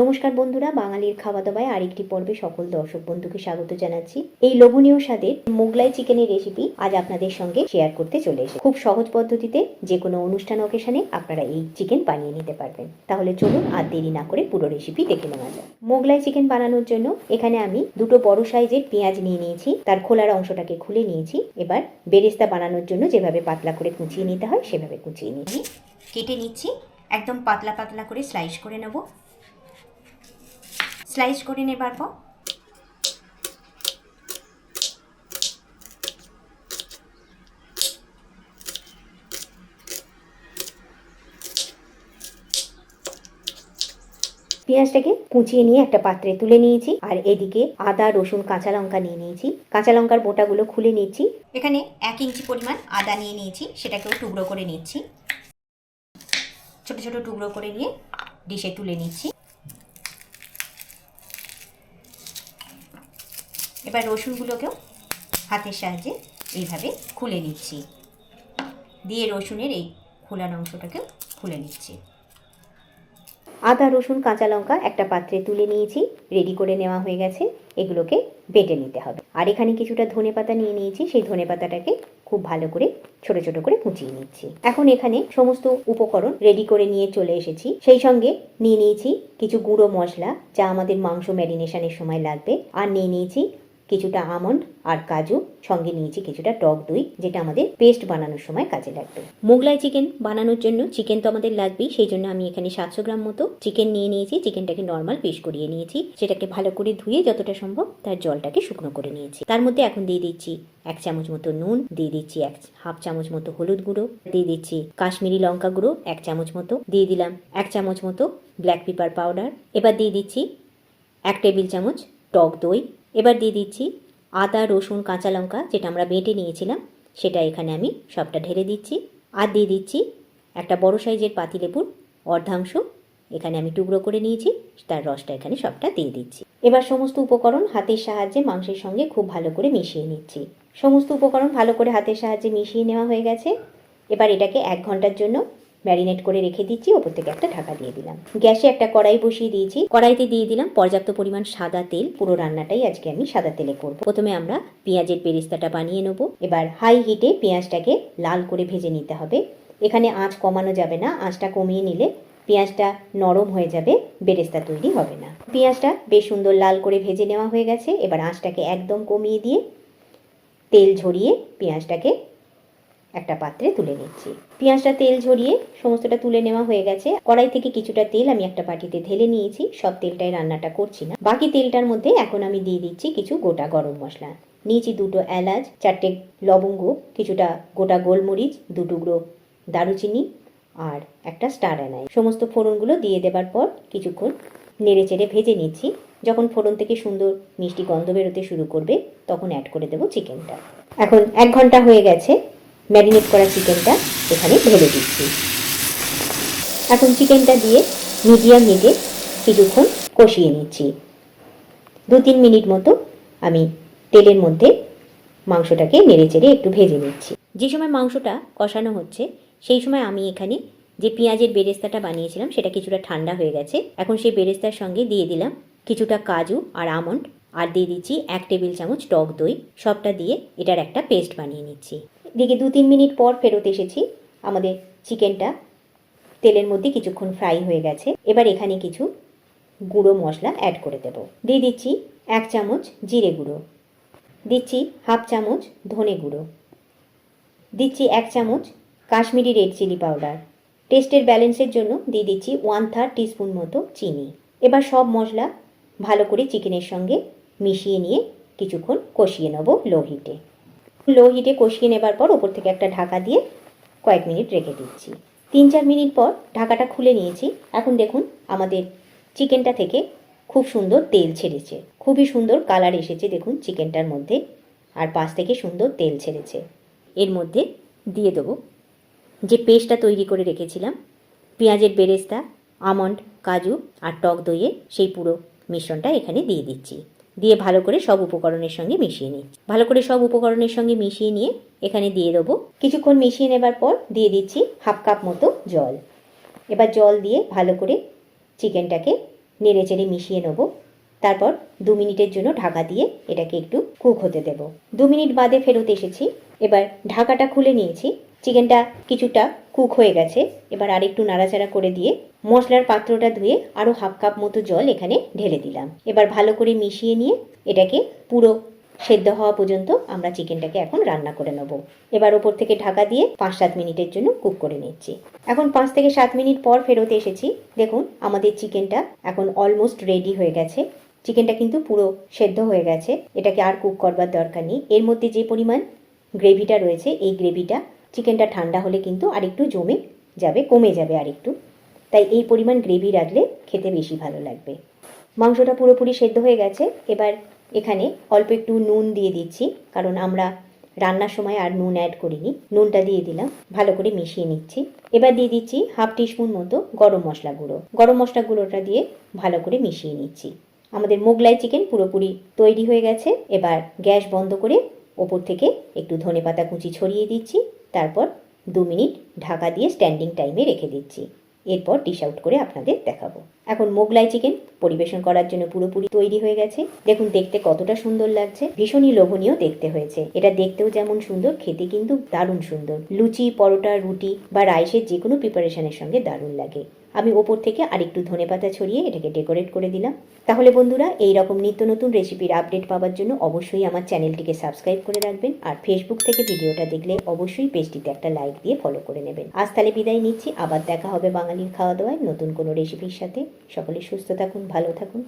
নমস্কার বন্ধুরা, বাঙালির খাওয়া দাওয়ায় আরেকটি পর্বে সকল দর্শক বন্ধুকে স্বাগত জানাচ্ছি। এই লোভনীয় স্বাদের মোগলাই চিকেনের রেসিপি আজ আপনাদের সঙ্গে শেয়ার করতে চলে এসে খুব সহজ পদ্ধতিতে যে কোনো অনুষ্ঠান অকেশনে আপনারা এই চিকেন বানিয়ে নিতে পারবেন। তাহলে চলুন আর দেরি না করে পুরো রেসিপি দেখে নেওয়া যাক। মোগলাই চিকেন বানানোর জন্য এখানে আমি দুটো বড় সাইজের পেঁয়াজ নিয়ে নিয়েছি, তার খোলার অংশটাকে খুলে নিয়েছি। এবার বেরেস্তা বানানোর জন্য যেভাবে পাতলা করে কুচিয়ে নিতে হয়, সেভাবে কুচিয়ে নিয়েছি। কেটে নিচ্ছি, একদম পাতলা পাতলা করে স্লাইস করে নেব। স্লাইস করে নেবার পর পেঁয়াজটাকে কুচিয়ে নিয়ে একটা পাত্রে তুলে নিয়েছি, আর এদিকে আদা, রসুন, কাঁচা লঙ্কা নিয়ে নিয়েছি। কাঁচা লঙ্কার বোটাগুলো খুলে নিচ্ছি। এখানে এক ইঞ্চি পরিমাণ আদা নিয়ে নিয়েছি, সেটাকেও টুকরো করে নিচ্ছি। ছোট ছোট টুকরো করে নিয়ে ডিশে তুলে নিচ্ছি। এবার রসুনগুলোকেও হাতের সাহায্যে এইভাবে খুলে নিচ্ছি। দিয়ে রসুনের এই খোলার অংশটাকেও খুলে নিচ্ছি। আদা, রসুন, কাঁচা লঙ্কা একটা পাত্রে তুলে নিয়েছি রেডি করে নেওয়া হয়ে গেছে। এগুলোকে বেটে নিতে হবে। আর এখানে কিছুটা ধনে পাতা নিয়ে নিয়েছি, সেই ধনে পাতাটাকে খুব ভালো করে, ছোট ছোট করে কুচিয়ে নিচ্ছি। এখন এখানে সমস্ত উপকরণ রেডি করে নিয়ে চলে এসেছি। সেই সঙ্গে নিয়ে নিয়েছি কিছু গুঁড়ো মশলা, যা আমাদের মাংস ম্যারিনেশনের সময় লাগবে। আর নিয়ে নিয়েছি কিছুটা আমন্ড আর কাজু সঙ্গে নিয়েছি কিছুটা টক দই, যেটা আমাদের পেস্ট বানানোর সময় কাজে লাগবে। মোগলাই চিকেন বানানোর জন্য চিকেন তো আমাদের লাগবেই, সেই জন্য আমি এখানে সাতশো গ্রাম মতো চিকেন নিয়ে নিয়েছি চিকেনটাকে নর্মাল পিস করিয়ে নিয়েছি, সেটাকে ভালো করে ধুয়ে যতটা সম্ভব তার জলটাকে শুকনো করে নিয়েছি। তার মধ্যে এখন দিয়ে দিচ্ছি এক চামচ মতো নুন, দিয়ে দিচ্ছি এক হাফ চামচ মতো হলুদ গুঁড়ো, দিয়ে দিচ্ছি কাশ্মীরি লঙ্কা গুঁড়ো এক চামচ মতো, দিয়ে দিলাম এক চামচ মতো ব্ল্যাক পেপার পাউডার এবার দিয়ে দিচ্ছি এক টেবিল চামচ টক দই এবার দিয়ে দিচ্ছি আদা, রসুন, কাঁচা লঙ্কা যেটা আমরা বেটে নিয়েছিলাম, সেটা এখানে আমি সবটা ঢেলে দিচ্ছি। আর দিয়ে দিচ্ছি একটা বড় সাইজের পাতিলেবুর অর্ধাংশ, এখানে আমি টুকরো করে নিয়েছি, তার রসটা এখানে সবটা দিয়ে দিচ্ছি। এবার সমস্ত উপকরণ হাতের সাহায্যে মাংসের সঙ্গে খুব ভালো করে মিশিয়ে নিচ্ছি। সমস্ত উপকরণ ভালো করে হাতের সাহায্যে মিশিয়ে নেওয়া হয়ে গেছে। এবার এটাকে এক ঘণ্টার জন্য ম্যারিনেট করে রেখে দিচ্ছি, ওপর থেকে একটা ঢাকা দিয়ে দিলাম। গ্যাসে একটা কড়াই বসিয়ে দিয়েছি। কড়াইতে দিয়ে দিলাম পর্যাপ্ত পরিমাণ সাদা তেল। পুরো রান্নাটাই আজকে আমি সাদা তেলে করব। প্রথমে আমরা পেঁয়াজের বেরেস্তাটা বানিয়ে নেব। এবার হাই হিটে পেঁয়াজটাকে লাল করে ভেজে নিতে হবে। এখানে আঁচ কমানো যাবে না। আঁচটা কমিয়ে নিলে পেঁয়াজটা নরম হয়ে যাবে, বেরেস্তা তৈরি হবে না। পেঁয়াজটা বেশ সুন্দর লাল করে ভেজে নেওয়া হয়ে গেছে। এবার আঁচটাকে একদম কমিয়ে দিয়ে তেল ঝরিয়ে পেঁয়াজটাকে একটা পাত্রে তুলে নিচ্ছি। পেঁয়াজটা তেল ঝরিয়ে সমস্তটা তুলে নেওয়া হয়ে গেছে। কড়াই থেকে কিছুটা তেল আমি একটা বাটিতে ঢেলে নিয়েছি। সব তেলটাই রান্নাটা করছি না। বাকি তেলটার মধ্যে এখন আমি দিয়ে দিচ্ছি কিছু গোটা গরম মশলা। নিয়েছি দুটো এলাচ, চারটে লবঙ্গ, কিছুটা গোটা গোলমরিচ, দু টুকরো দারুচিনি আর একটা স্টার এনাই। সমস্ত ফোড়নগুলো দিয়ে দেবার পর কিছুক্ষণ নেড়ে চেড়ে ভেজে নিচ্ছি। যখন ফোড়ন থেকে সুন্দর মিষ্টি গন্ধ বেরোতে শুরু করবে, তখন অ্যাড করে দেবো চিকেনটা এখন এক ঘণ্টা হয়ে গেছে। ম্যারিনেট করা চিকেনটা এখানে ঢেলে দিচ্ছি। এখন চিকেনটা দিয়ে মিডিয়াম হিটে কিছুক্ষণ কষিয়ে নিচ্ছি। দু তিন মিনিট মতো আমি তেলের মধ্যে মাংসটাকে নেড়ে চেড়ে একটু ভেজে নিচ্ছি। যে সময় মাংসটা কষানো হচ্ছে, সেই সময় আমি এখানে যে পেঁয়াজের বেরেস্তাটা বানিয়েছিলাম, সেটা কিছুটা ঠান্ডা হয়ে গেছে। এখন সেই বেরেস্তার সঙ্গে দিয়ে দিলাম কিছুটা কাজু আর আমন্ড, আর দিয়ে দিচ্ছি এক টেবিল চামচ টক দই। সবটা দিয়ে এটার একটা পেস্ট বানিয়ে নিচ্ছি। এদিকে দু তিন মিনিট পর ফেরত এসেছি। আমাদের চিকেনটা তেলের মধ্যে কিছুক্ষণ ফ্রাই হয়ে গেছে। এবার এখানে কিছু গুঁড়ো মশলা অ্যাড করে দেব। দিয়ে দিচ্ছি এক চামচ জিরে গুঁড়ো। দিচ্ছি হাফ চামচ ধনে গুঁড়ো। দিচ্ছি এক চামচ কাশ্মীরি রেড চিলি পাউডার। টেস্টের ব্যালেন্সের জন্য দিয়ে দিচ্ছি ওয়ান থার্ড টিস্পুন মতো চিনি। এবার সব মশলা ভালো করে চিকেনের সঙ্গে মিশিয়ে নিয়ে কিছুক্ষণ কষিয়ে নেব লো হিটে লো হিটে কষিয়ে নেবার পর ওপর থেকে একটা ঢাকা দিয়ে কয়েক মিনিট রেখে দিচ্ছি। তিন চার মিনিট পর ঢাকাটা খুলে নিয়েছি। এখন দেখুন আমাদের চিকেনটা থেকে খুব সুন্দর তেল ছেড়েছে। খুবই সুন্দর কালার এসেছে দেখুন চিকেনটার মধ্যে। আর পাশ থেকে সুন্দর তেল ছেড়েছে। এর মধ্যে দিয়ে দেবো যে পেস্টটা তৈরি করে রেখেছিলাম। পেঁয়াজের বেরেস্তা, আমন্ড, কাজু আর টক দইয়ে সেই পুরো মিশ্রণটা এখানে দিয়ে দিচ্ছি। দিয়ে ভালো করে সব উপকরণের সঙ্গে মিশিয়ে নিই। ভালো করে সব উপকরণের সঙ্গে মিশিয়ে নিয়ে এখানে দিয়ে দেবো। কিছুক্ষণ মিশিয়ে নেবার পর দিয়ে দিচ্ছি হাফ কাপ মতো জল। এবার জল দিয়ে ভালো করে চিকেনটাকে নেড়ে চেড়ে মিশিয়ে নেব। তারপর দু মিনিটের জন্য ঢাকা দিয়ে এটাকে একটু কুক হতে দেব। দু মিনিট বাদে ফেরত এসেছি। এবার ঢাকাটা খুলে নিয়েছি। চিকেনটা কিছুটা কুক হয়ে গেছে। এবার আরেকটু নাড়াচাড়া করে দিয়ে মশলার পাত্রটা ধুয়ে আরও হাফ কাপ মতো জল এখানে ঢেলে দিলাম। এবার ভালো করে মিশিয়ে নিয়ে এটাকে পুরো সেদ্ধ হওয়া পর্যন্ত আমরা চিকেনটাকে এখন রান্না করে নেব। এবার ওপর থেকে ঢাকা দিয়ে পাঁচ সাত মিনিটের জন্য কুক করে নিচ্ছি। এখন পাঁচ থেকে সাত মিনিট পর ফেরত এসেছি। দেখুন, আমাদের চিকেনটা এখন অলমোস্ট রেডি হয়ে গেছে। চিকেনটা কিন্তু পুরো সেদ্ধ হয়ে গেছে। এটাকে আর কুক করবার দরকার নেই। এর মধ্যে যে পরিমাণ গ্রেভিটা রয়েছে, এই গ্রেভিটা চিকেনটা ঠান্ডা হলে কিন্তু আরেকটু জমে যাবে, কমে যাবে আরেকটু। তাই এই পরিমাণ গ্রেভি রাখলে খেতে বেশি ভালো লাগবে। মাংসটা পুরোপুরি সেদ্ধ হয়ে গেছে। এবার এখানে অল্প একটু নুন দিয়ে দিচ্ছি, কারণ আমরা রান্নার সময় আর নুন অ্যাড করিনি। নুনটা দিয়ে দিলাম, ভালো করে মিশিয়ে নিচ্ছি। এবার দিয়ে দিচ্ছি হাফ টিস্পুন মতো গরম মশলা গুঁড়ো। গরম মশলা গুঁড়োটা দিয়ে ভালো করে মিশিয়ে নিচ্ছি। আমাদের মোগলাই চিকেন পুরোপুরি তৈরি হয়ে গেছে। এবার গ্যাস বন্ধ করে ওপর থেকে একটু ধনেপাতা কুচি ছড়িয়ে দিচ্ছি। তারপর দু মিনিট ঢাকা দিয়ে স্ট্যান্ডিং টাইমে রেখে দিচ্ছি। এরপর ডিশ আউট করে আপনাদের দেখাবো। এখন মোগলাই চিকেন পরিবেশন করার জন্য পুরোপুরি তৈরি হয়ে গেছে। দেখুন, দেখতে কতটা সুন্দর লাগছে। ভীষণই লোভনীয় দেখতে হয়েছে। এটা দেখতেও যেমন সুন্দর, খেতে কিন্তু দারুণ সুন্দর। লুচি, পরোটা, রুটি বা রাইসের যে কোনো প্রিপারেশনের সঙ্গে দারুণ লাগে। আমি ওপর থেকে আরেকটু ধনে পাতা ছড়িয়ে এটাকে ডেকোরেট করে দিলাম। তাহলে বন্ধুরা এই রকম নিত্য নতুন রেসিপির আপডেট পাওয়ার জন্য অবশ্যই আমার চ্যানেলটিকে সাবস্ক্রাইব করে রাখবেন আর ফেসবুক থেকে ভিডিওটা দেখলে অবশ্যই পেজটিতে একটা লাইক দিয়ে ফলো করে নেবেন। আজ তাহলে বিদায় নিচ্ছি। আবার দেখা হবে বাঙালির খাওয়া দাওয়ায় নতুন কোনো রেসিপির সাথে। সকলে সুস্থ থাকুন, ভালো থাকুন।